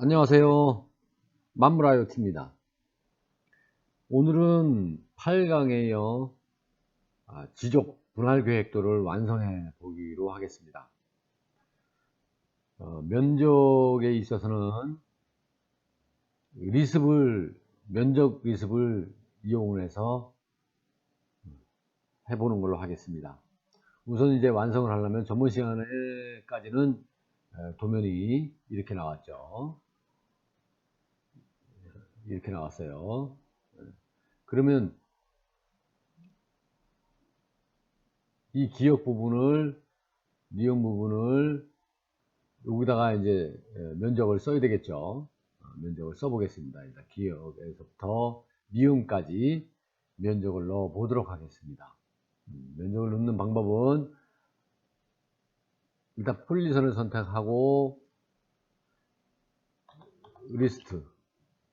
안녕하세요. 만물아이오티입니다. 오늘은 8강에요. 아, 지적 분할 계획도를 완성해 보기로 하겠습니다. 어, 면적에 있어서는 리습을, 면적 리습을 이용해서 해보는 걸로 하겠습니다. 우선 이제 완성을 하려면 전번 시간에까지는 에, 도면이 이렇게 나왔죠. 이렇게 나왔어요. 그러면 이 기억 부분을 니은 부분을 여기다가 이제 에, 면적을 써야 되겠죠. 어, 면적을 써보겠습니다. 일단 기억에서부터 니은까지 면적을 넣어 보도록 하겠습니다. 음, 면적을 넣는 방법은 일단 폴리선을 선택하고 리스트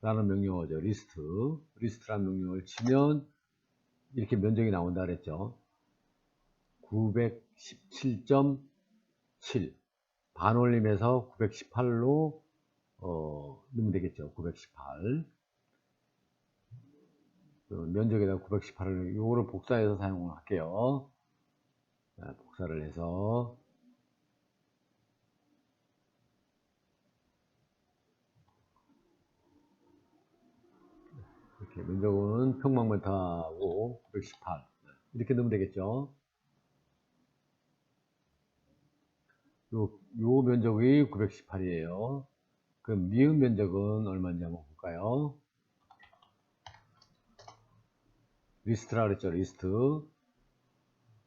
라는 명령어죠. 리스트. 리스트라는 명령어를 치면 이렇게 면적이 나온다 그랬죠. 917.7 반올림해서 918로 어, 넣으면 되겠죠. 918그 면적에다 918을 요거를 복사해서 사용을 할게요. 자, 복사를 해서 이렇게 면적은 평방미터하고 918 이렇게 넣으면 되겠죠. 요, 요 면적이 918이에요. 그럼 미음 면적은 얼마인지 한번 볼까요? 리스트라 그랬죠. 리스트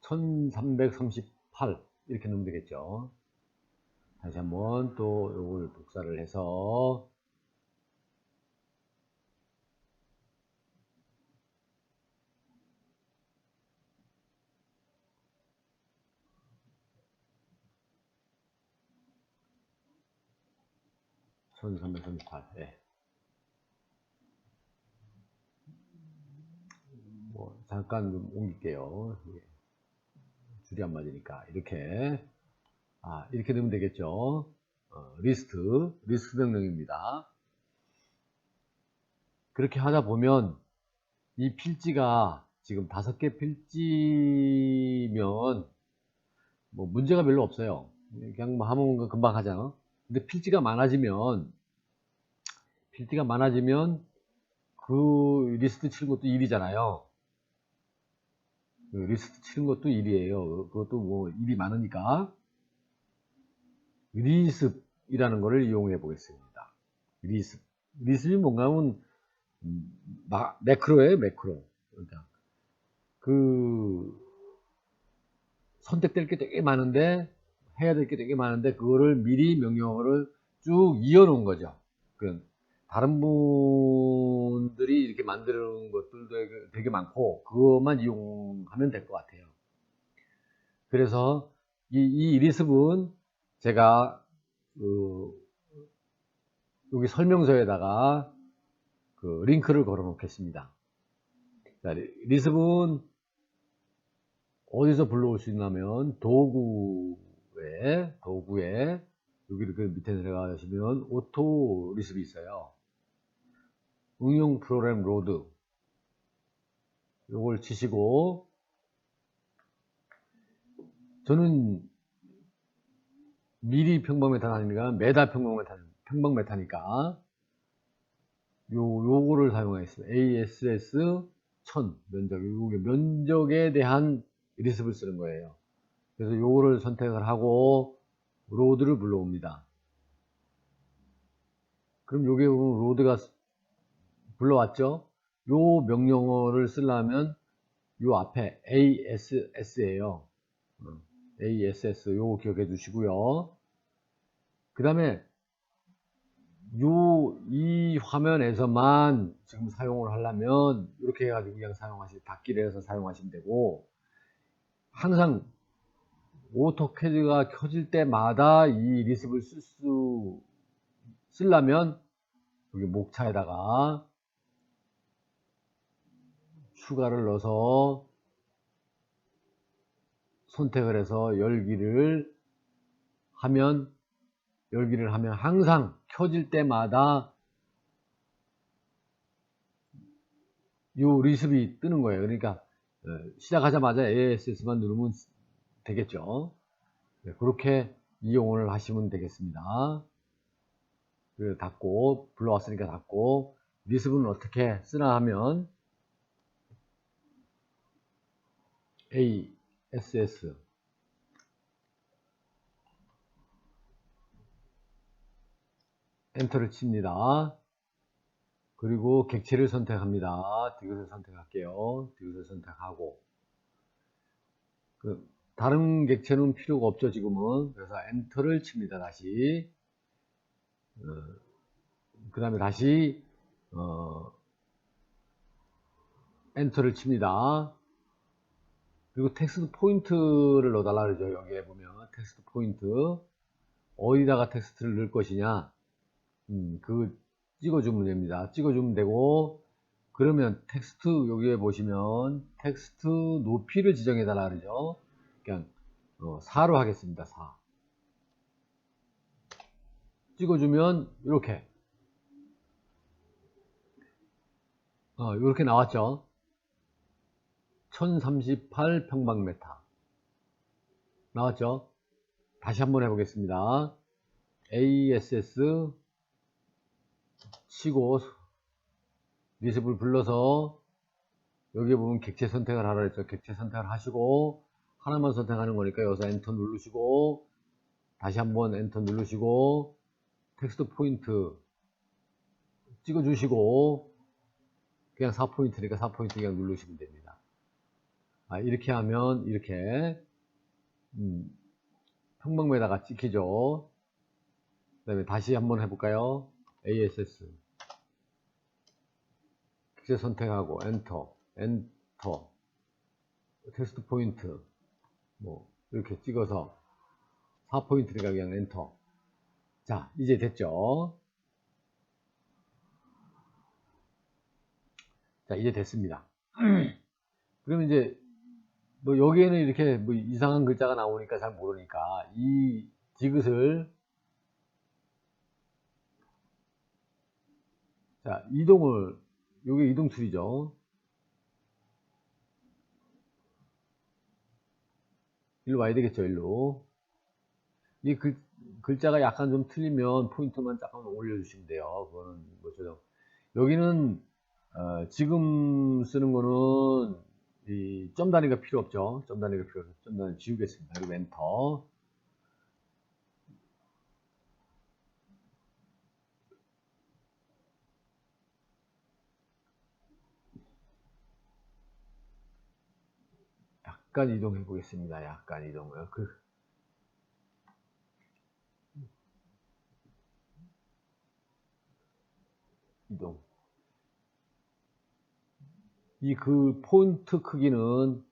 1338 이렇게 넣으면 되겠죠. 다시 한번 또 요걸 복사를 해서 (1338) 예. 뭐 잠깐 좀 옮길게요. 예. 줄이 안 맞으니까 이렇게 아 이렇게 되면 되겠죠. 어, 리스트 리스트 명령입니다. 그렇게 하다 보면 이 필지가 지금 다섯 개 필지면 뭐 문제가 별로 없어요. 그냥 뭐 하면 금방 하잖아. 근데 필지가 많아지면 필지가 많아지면 그 리스트 치는 것도 일이잖아요. 그 리스트 치는 것도 일이에요. 그것도 뭐 일이 많으니까 리습이라는 것을 이용해 보겠습니다. 리습. 리습이 뭔가 하면 마, 매크로예요, 매크로. 그러니까 그 선택될 게 되게 많은데 해야 될 게 되게 많은데 그거를 미리 명령어를 쭉 이어 놓은 거죠. 그 다른 분들이 이렇게 만드는 것들도 되게 많고 그것만 이용하면 될 것 같아요. 그래서 이, 이 리습은 제가 그 여기 설명서에다가 그 링크를 걸어 놓겠습니다. 자, 리습은 어디서 불러올 수 있냐면 도구 에 도구에 여기 이렇게 밑에 내려가시면 오토 리습이 있어요. 응용 프로그램 로드 요걸 치시고 저는 미리 평방메타 아니니까 메다 평방메타 평방메타니까 요 요거를 사용하겠습니다. ASS 1000 면적 요게 면적에 대한 리습을 쓰는 거예요. 그래서 요거를 선택을 하고 로드를 불러옵니다. 그럼 요게 로드가 불러왔죠? 요 명령어를 쓰려면 요 앞에 ASS예요. ASS 요거 기억해 주시고요. 그 다음에 요 이 화면에서만 지금 사용을 하려면 이렇게 해가지고 그냥 사용하시 닫기를 해서 사용하시면 되고 항상 오토캐드가 켜질 때마다 이 리습을 쓸 수 쓰려면 여기 목차에다가 추가를 넣어서 선택을 해서 열기를 하면 열기를 하면 항상 켜질 때마다 요 리습이 뜨는 거예요. 그러니까 어, 시작하자마자 ASS만 누르면 되겠죠. 네, 그렇게 이용을 하시면 되겠습니다. 그 닫고 불러왔으니까 닫고 리습은 어떻게 쓰나 하면 ASS 엔터를 칩니다. 그리고 객체를 선택합니다. 디귿을 선택할게요. 디귿을 선택하고 그 다른 객체는 필요가 없죠 지금은. 그래서 엔터를 칩니다 다시. 어, 그 다음에 다시 어, 엔터를 칩니다. 그리고 텍스트 포인트를 넣어달라 그러죠 여기에 보면. 텍스트 포인트. 어디다가 텍스트를 넣을 것이냐. 음, 그 찍어주면 됩니다. 찍어주면 되고 그러면 텍스트 여기에 보시면 텍스트 높이를 지정해 달라 그러죠 그냥 어, 4로 하겠습니다. 4. 찍어주면 이렇게 어, 이렇게 나왔죠. 1038 평방메타 나왔죠. 다시 한번 해보겠습니다. ASS 치고 리습을 불러서 여기 보면 객체 선택을 하라 했죠. 객체 선택을 하시고 하나만 선택하는 거니까 여기서 엔터 누르시고 다시 한번 엔터 누르시고 텍스트 포인트 찍어 주시고 그냥 4포인트니까 4포인트 그냥 누르시면 됩니다. 아, 이렇게 하면 이렇게 음, 평방에다가 찍히죠? 그 다음에 다시 한번 해볼까요? ASS 객체 선택하고 엔터 엔터 텍스트 포인트 뭐 이렇게 찍어서 4포인트니까 그냥 엔터. 자 이제 됐죠? 자 이제 됐습니다. 그러면 이제 뭐 여기에는 이렇게 뭐 이상한 글자가 나오니까 잘 모르니까 이 디귿을 자 이동을 요게 이동 툴이죠 일로 와야 되겠죠 일로. 이 글, 글자가 약간 좀 틀리면 포인트만 잠깐 올려주시면 돼요 그거는. 뭐 조정 여기는 어, 지금 쓰는 거는 이 점 단위가 필요 없죠. 점 단위가 필요 없죠 점 단위 지우겠습니다. 그리고 엔터 약간 이동해 보겠습니다. 약간 이동을. 그 이동. 이 그 폰트 크기는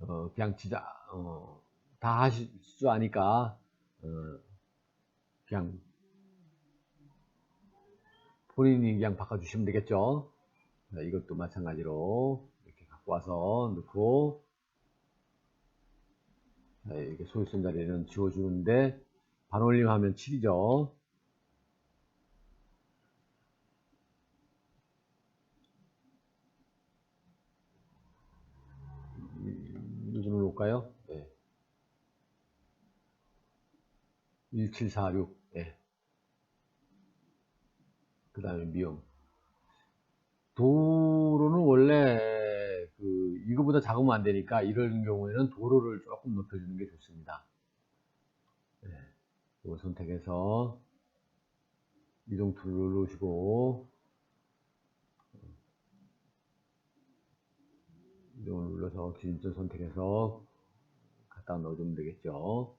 어 그냥 진짜 어, 다 하실 줄 아니까 어 그냥 본인이 그냥 바꿔주시면 되겠죠. 이것도 마찬가지로 이렇게 갖고 와서 넣고 네, 이렇게 소유성 자리는 지워주는데 반올림 하면 7이죠. 이좀 놓을까요? 네. 1746. 네. 그 다음에 미용. 도로는 원래 이거보다 작으면 안 되니까 이런 경우에는 도로를 조금 높여주는 게 좋습니다. 네, 이거 선택해서 이동 툴을 누르시고 이동을 눌러서 기준점 선택해서 갖다 넣어주면 되겠죠.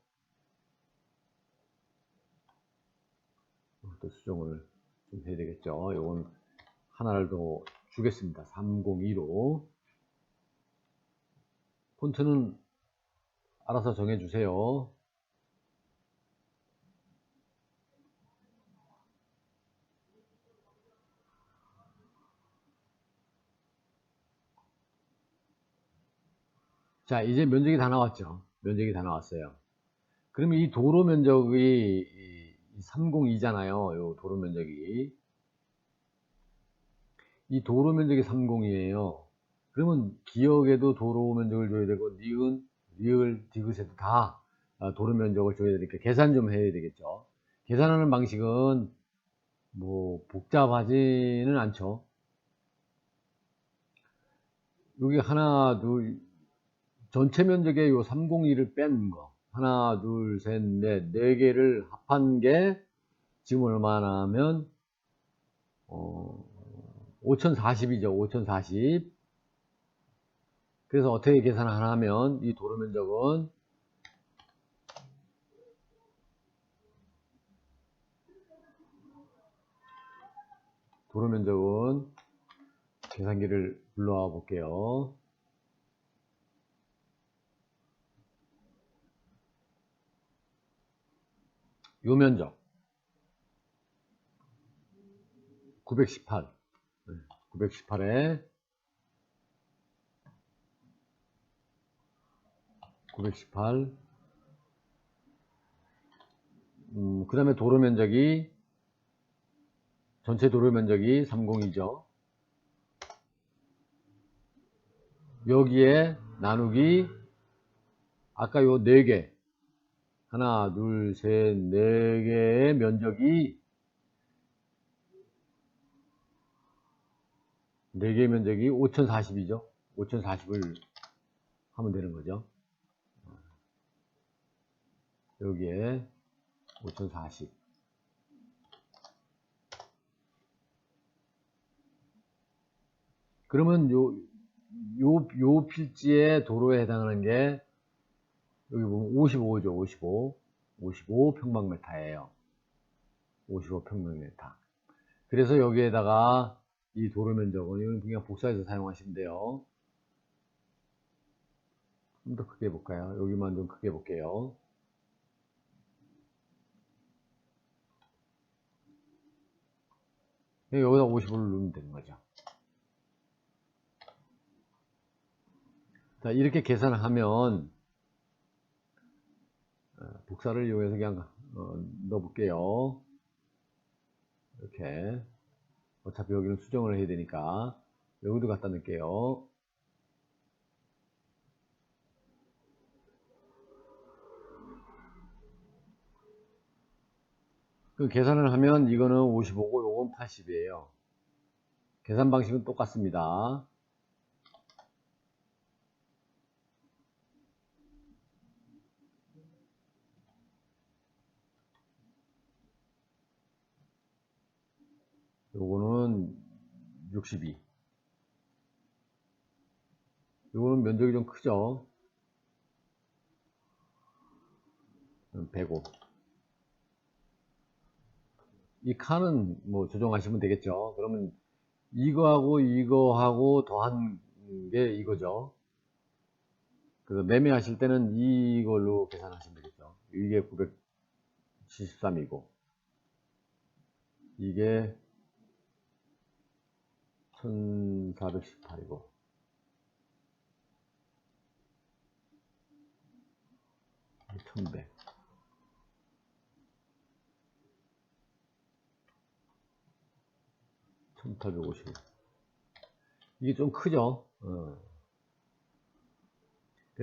또 수정을 좀 해야 되겠죠. 이건 하나를 더 주겠습니다. 302로 폰트는 알아서 정해주세요. 자, 이제 면적이 다 나왔죠. 면적이 다 나왔어요. 그러면 이 도로 면적이 302잖아요. 요 도로 면적이. 이 도로 면적이 30이에요. 그러면 기역에도 도로 면적을 줘야 되고 니은, 리을, 디귿에도 다 아, 도로 면적을 줘야 되니까 계산 좀 해야 되겠죠. 계산하는 방식은 뭐 복잡하지는 않죠. 여기 하나, 둘, 전체 면적의 요 302를 뺀 거. 하나, 둘, 셋, 넷, 네 개를 합한 게 지금 얼마나 하면, 어, 5040이죠. 5040. 그래서 어떻게 계산을 하면 이 도로 면적은 도로 면적은 계산기를 불러와 볼게요. 요 면적 918 918에 918 음, 그 다음에 도로 면적이 전체 도로 면적이 30이죠. 여기에 나누기 아까 요 4개. 하나 둘셋 4개의 면적이 4개 면적이 5040이죠. 5040을 하면 되는 거죠 여기에 5040 그러면 요, 요, 요 필지의 도로에 해당하는 게 여기 보면 55죠 55 55 평방미터예요. 55 평방미터. 그래서 여기에다가 이 도로 면적은 이건 그냥 복사해서 사용하시면 돼요. 좀 더 크게 볼까요? 여기만 좀 크게 볼게요 여기다 50을 넣으면 되는 거죠. 자, 이렇게 계산을 하면, 어, 복사를 이용해서 그냥 어, 넣어볼게요. 이렇게. 어차피 여기는 수정을 해야 되니까, 여기도 갖다 넣을게요. 그 계산을 하면 이거는 55고 요건 80이에요. 계산 방식은 똑같습니다. 요거는 62. 요거는 면적이 좀 크죠? 105. 이 칸은 뭐 조정하시면 되겠죠. 그러면 이거하고 이거하고 더한 게 이거죠. 그래서 매매하실 때는 이걸로 계산하시면 되겠죠. 이게 973이고 이게 1418이고 1100 1850 이게 좀 크죠? 어.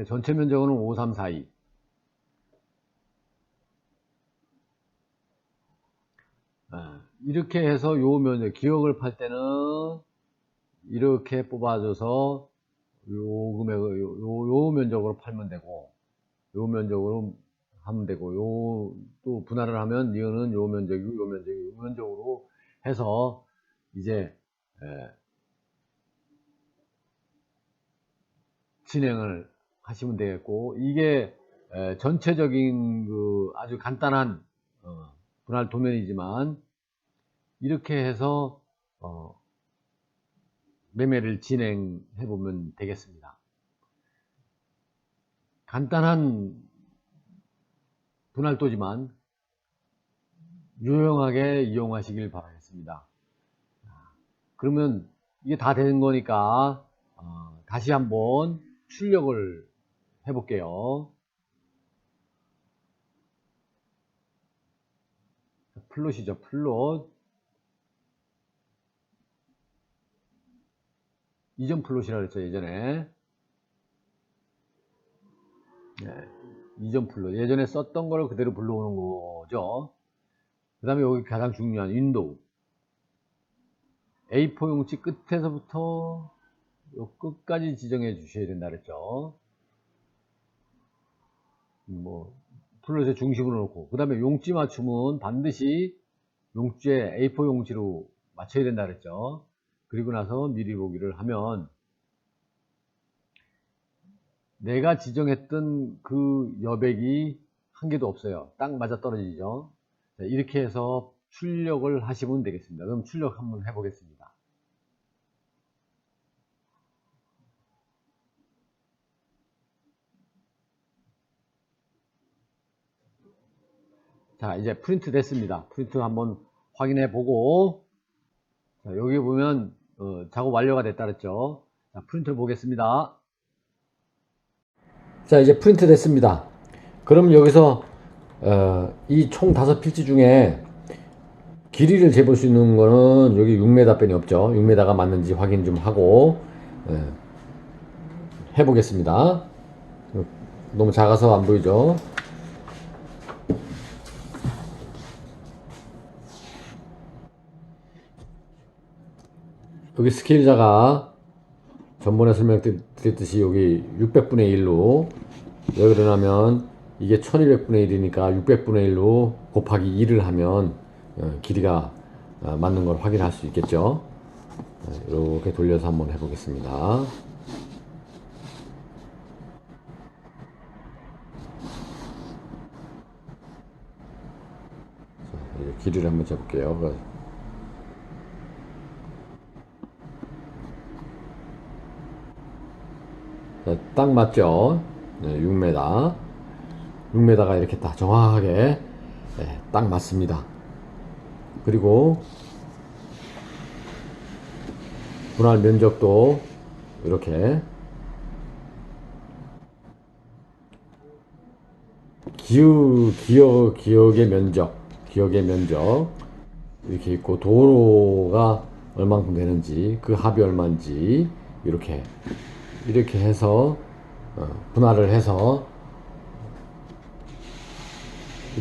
전체 면적은 5342 아, 이렇게 해서 요 면적 기억을 팔 때는 이렇게 뽑아줘서 요 금액을 요, 요, 요 면적으로 팔면 되고 요 면적으로 하면 되고 요 또 분할을 하면 이거는 요 면적이고 요 면적이고 요 면적으로 해서 이제 진행을 하시면 되겠고 이게 전체적인 그 아주 간단한 어, 분할 도면이지만 이렇게 해서 어, 매매를 진행해 보면 되겠습니다. 간단한 분할도지만 유용하게 이용하시길 바라겠습니다. 그러면 이게 다 되는 거니까 어, 다시 한번 출력을 해 볼게요. 플롯이죠. 플롯. 이전 플롯이라 그랬죠. 예전에. 네. 이전 플롯. 예전에 썼던 걸 그대로 불러오는 거죠. 그 다음에 여기 가장 중요한 윈도우. A4 용지 끝에서부터 요 끝까지 지정해 주셔야 된다 그랬죠. 뭐 플롯의 중심으로 놓고 그 다음에 용지 맞춤은 반드시 용지에 A4 용지로 맞춰야 된다 그랬죠. 그리고 나서 미리 보기를 하면 내가 지정했던 그 여백이 한 개도 없어요. 딱 맞아 떨어지죠. 자, 이렇게 해서 출력을 하시면 되겠습니다. 그럼 출력 한번 해보겠습니다. 자, 이제 프린트 됐습니다. 프린트 한번 확인해 보고, 자, 여기 보면, 어, 작업 완료가 됐다 그랬죠. 자, 프린트를 보겠습니다. 자, 이제 프린트 됐습니다. 그럼 여기서, 어, 이총 다섯 필지 중에 길이를 재볼 수 있는 거는 여기 6m 빼이 없죠. 6m가 맞는지 확인 좀 하고, 예, 해보겠습니다. 어, 너무 작아서 안 보이죠? 여기 스케일자가 전번에 설명드렸듯이 여기 600분의 1로 여기를 하면 이게 1200분의 1이니까 600분의 1로 곱하기 2를 하면 어, 길이가 어, 맞는 걸 확인할 수 있겠죠? 이렇게 돌려서 한번 해보겠습니다. 길이를 한번 재볼게요 딱 맞죠? 네, 6m. 6m가 이렇게 딱 정확하게 네, 딱 맞습니다. 그리고 분할 면적도 이렇게 기우, 기억, 기억의 면적, 기억의 면적 이렇게 있고 도로가 얼만큼 되는지 그 합이 얼마인지 이렇게 이렇게 해서 어, 분할을 해서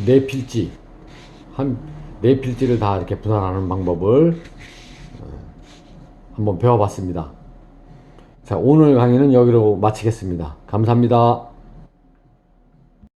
네 필지 한네 필지를 다 이렇게 분할하는 방법을 어, 한번 배워봤습니다. 자 오늘 강의는 여기로 마치겠습니다. 감사합니다.